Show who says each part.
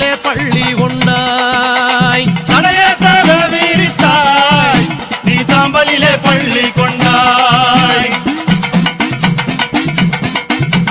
Speaker 1: மண்ணிலே பள்ளி கொண்டாய்
Speaker 2: சடையத்தாய் நீ சாம்பலிலே பள்ளி கொண்டாய்.